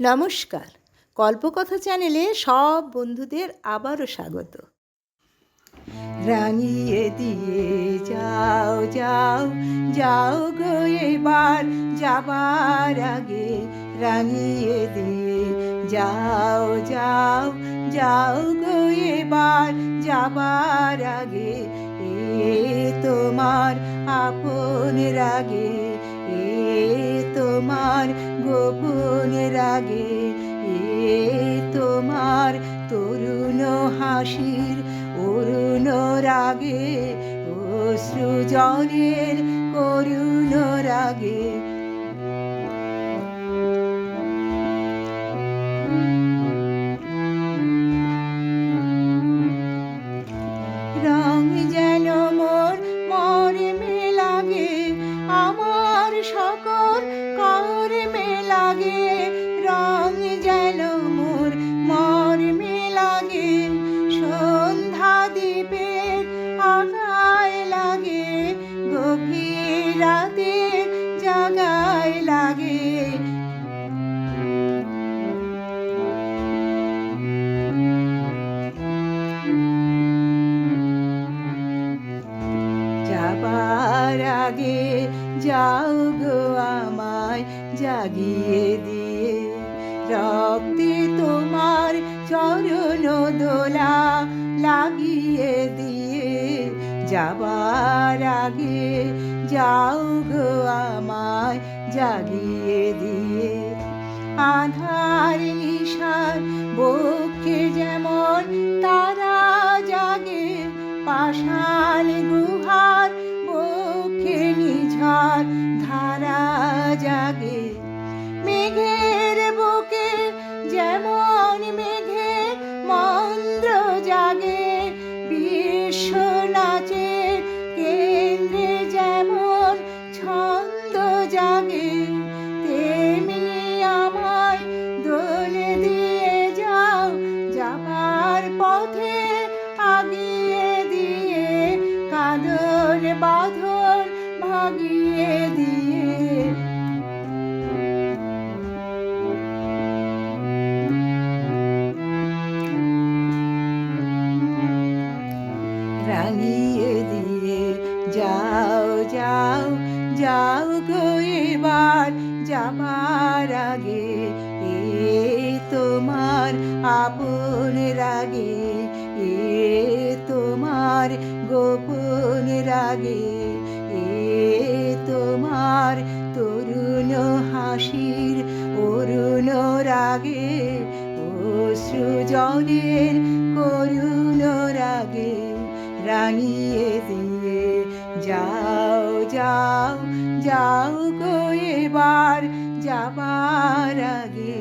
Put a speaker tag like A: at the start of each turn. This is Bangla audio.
A: নমস্কার। কল্পকথা চ্যানেলে সব বন্ধুদের আবারও স্বাগত। রাঙিয়ে দিয়ে যাও যাও যাও গো এবার যাবার আগে। রাঙিয়ে দিয়ে যাও যাও যাও গো এবার যাবার আগে। এ তোমার আপন রাগে, এ তোমার গোপন রাগে এ তোমার তরুণ হাসির অরুণ রাগে অশ্রু জলের করুণ রাগে। রং রাতের জাগায় লাগে। যাবার আগে যাও গো আমায় জাগিয়ে দিয়ে। রক্তে তোমার চরণ দোলা লাগিয়ে দিয়ে। যাবার আগে যাও গো আমায় জাগিয়ে দিয়ে। আধার নিশার বক্ষে যেমন তারা জাগে, পাষাণ গুহার বক্ষে নিঝার ধারা জাগে। মেঘের বুকে যেমন মেঘে বাঁধন ভাগিয়ে দিয়ে। রাঙিয়ে দিয়ে যাও যাও যাও গো এবার যাবার আগে। এ তোমার আপন রাগে এ তোমার গোপন রাগে, এ তোমার তরুণ হাসির, অরুণ রাগে জলের করুণ রাগে, রাঙিয়ে দিয়ে যাও যাও যাও গো এবার যাবার আগে।